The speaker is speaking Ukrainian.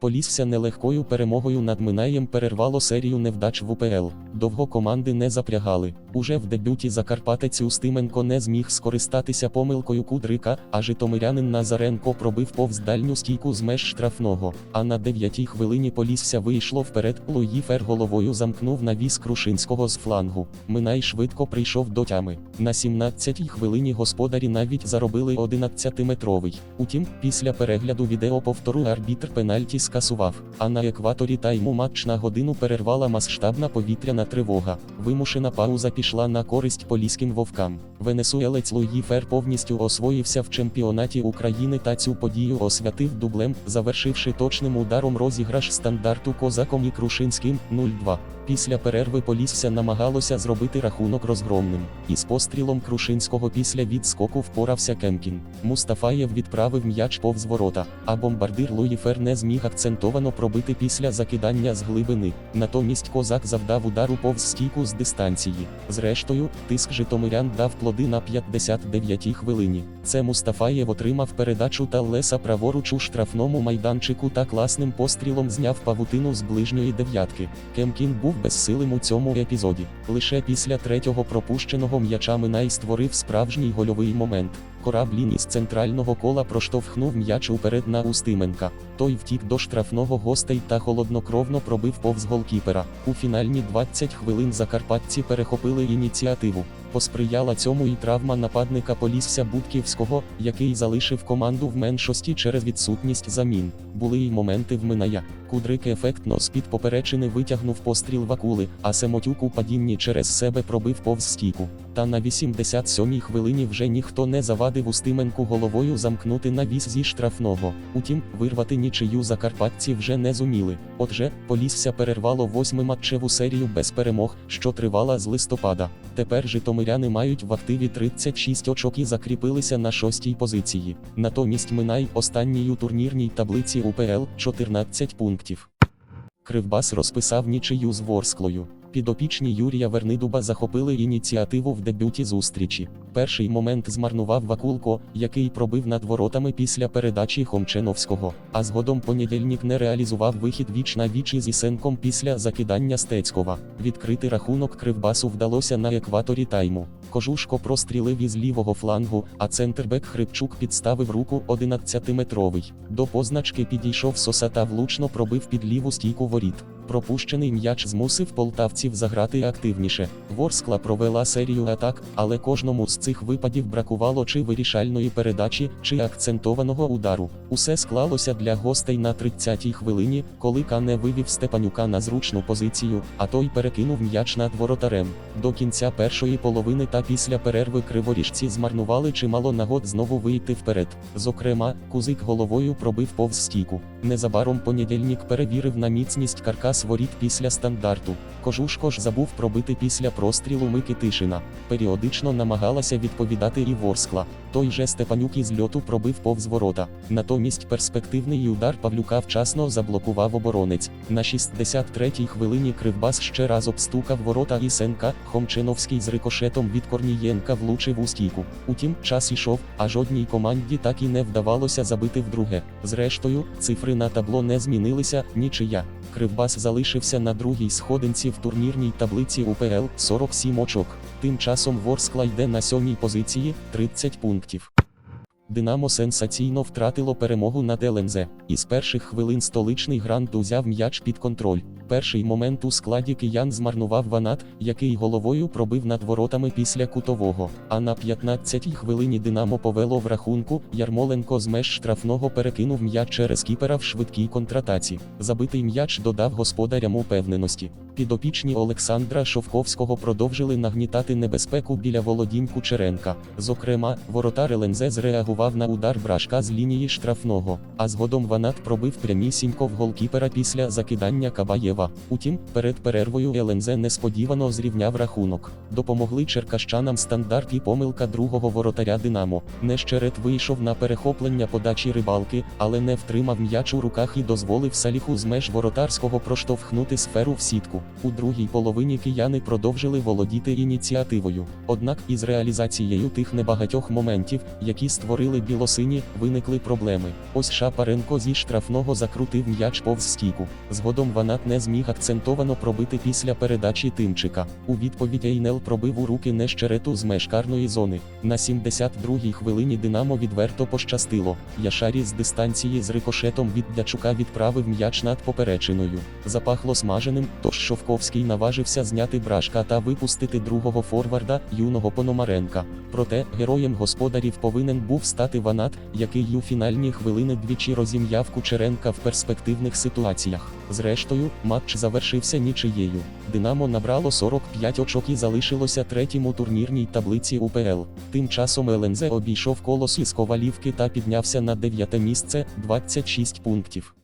Полісся нелегкою перемогою над Минаєм перервало серію невдач в УПЛ. Довго команди не запрягали. Уже в дебюті Закарпатець Устименко не зміг скористатися помилкою Кудрика, а житомирянин Назаренко пробив повз дальню стійку з меж штрафного. А на дев'ятій хвилині Полісся вийшло вперед. Луї Фер головою замкнув навіс Крушинського з флангу. Минай швидко прийшов до тями. На 17-й хвилині господарі навіть заробили 11-метровий. Утім, після перегляду відео повтору арбітр пенальті скасував. А на екваторі тайму матч на годину перервала масштабна повітряна тривога. Вимушена пауза пішла на користь поліським вовкам. Венесуелець Луї Фер повністю освоївся в чемпіонаті України та цю подію освятив дублем, завершивши точним ударом розіграш стандарту козаком і Крушинським 0-2. Після перерви Полісся намагалося зробити рахунок розгромним. Із пострілом Крушинського після відскоку впорався Кемкін. Мустафаєв відправив м'яч повз ворота, а бомбардир Луї Фер не зміг акцентовано пробити після закидання з глибини. Натомість козак завдав удару повз стійку з дистанції. Зрештою, тиск житомирян дав плоди на 59-й хвилині. Це Мустафаєв отримав передачу та Леса праворуч у штрафному майданчику та класним пострілом зняв павутину з ближньої дев'ятки. Кемкін був безсилим у цьому епізоді. Лише після третього пропущеного м'яча Минай створив справжній гольовий момент. Кораблін із центрального кола проштовхнув м'яч уперед на Устименка. Той втік до штрафного гостей та холоднокровно пробив повз голкіпера. У фінальні 20 хвилин закарпатці перехопили ініціативу. Посприяла цьому і травма нападника Полісся Будківського, який залишив команду в меншості через відсутність замін. Були й моменти в Миная. Кудрик ефектно з-під поперечини витягнув постріл Вакули, а Семотюк у падінні через себе пробив повз стійку. Та на 87-й хвилині вже ніхто не завадив Устименку головою замкнути навіс зі штрафного. Утім, вирвати нічию закарпатці вже не зуміли. Отже, Полісся перервало восьмиматчеву серію без перемог, що тривала з листопада. Тепер житомиряни мають в активі 36 очок і закріпилися на шостій позиції. Натомість Минай останній у турнірній таблиці УПЛ 14 пунктів. Кривбас розписав нічию з Ворсклою. Підопічні Юрія Вернидуба захопили ініціативу в дебюті зустрічі. Перший момент змарнував Вакулко, який пробив над воротами після передачі Хомченовського. А згодом понедільник не реалізував вихід віч на віч із Ісенком після закидання Стецькова. Відкрити рахунок Кривбасу вдалося на екваторі тайму. Кожушко прострілив із лівого флангу, а центрбек Хрипчук підставив руку 11-метровий. До позначки підійшов Соса та влучно пробив під ліву стійку воріт. Пропущений м'яч змусив полтавців заграти активніше. Ворскла провела серію атак, але кожному з цих випадів бракувало чи вирішальної передачі, чи акцентованого удару. Усе склалося для гостей на 30-й хвилині, коли Кане вивів Степанюка на зручну позицію, а той перекинув м'яч над воротарем. До кінця першої половини та після перерви криворіжці змарнували чимало нагод знову вийти вперед. Зокрема, кузик головою пробив повз стійку. Незабаром понедільник перевірив на міцність каркас воріт після стандарту. Кожушко ж забув пробити після прострілу Микитишина. Періодично намагалася відповідати і Ворскла. Той же Степанюк із льоту пробив повз ворота. Натомість перспективний удар Павлюка вчасно заблокував оборонець. На 63-й хвилині Кривбас ще раз обстукав ворота Ісенка, Хомчиновський з рикошетом від Корнієнка влучив у стійку. Утім, час ішов, а жодній команді так і не вдавалося забити вдруге. Зрештою, цифри на табло не змінилися, нічия. Кривбас залишився на другій сходинці в турнірній таблиці УПЛ 47 очок. Тим часом Ворскла йде на сьомій позиції 30 пунктів. Динамо сенсаційно втратило перемогу над ЛНЗ. Із перших хвилин столичний грант узяв м'яч під контроль. Перший момент у складі киян змарнував Ванат, який головою пробив над воротами після кутового. А на 15-й хвилині Динамо повело в рахунку. Ярмоленко з меж штрафного перекинув м'яч через кіпера в швидкій контратаці. Забитий м'яч додав господарям упевненості. Підопічні Олександра Шовковського продовжили нагнітати небезпеку біля володінь Кучеренка. Зокрема, воротар ЛНЗ зреагував на удар брашка з лінії штрафного, а згодом Ванат пробив прямісінько в голкіпера після закидання Кабаєва Ключова. Утім, перед перервою ЛНЗ несподівано зрівняв рахунок. Допомогли черкащанам стандарт і помилка другого воротаря Динамо. Нещерет вийшов на перехоплення подачі рибалки, але не втримав м'яч у руках і дозволив Саліху з меж воротарського проштовхнути сферу в сітку. У другій половині кияни продовжили володіти ініціативою. Однак із реалізацією тих небагатьох моментів, які створили білосині, виникли проблеми. Ось Шапаренко зі штрафного закрутив м'яч повз стійку. Згодом Ванат не зміг акцентовано пробити після передачі Тимчика. У відповідь Ейнел пробив у руки нещерету з меж карної зони. На 72-й хвилині Динамо відверто пощастило. Яшарі з дистанції з рикошетом від Дячука відправив м'яч над поперечиною. Запахло смаженим, тож Шовковський наважився зняти брашка та випустити другого форварда, юного Пономаренка. Проте героєм господарів повинен був стати Ванат, який у фінальні хвилини двічі розім'яв Кучеренка в перспективних ситуаціях. Зрештою, матч завершився нічиєю. Динамо набрало 45 очок і залишилося третім у турнірній таблиці УПЛ. Тим часом ЛНЗ обійшов колос із Ковалівки та піднявся на дев'яте місце 26 пунктів.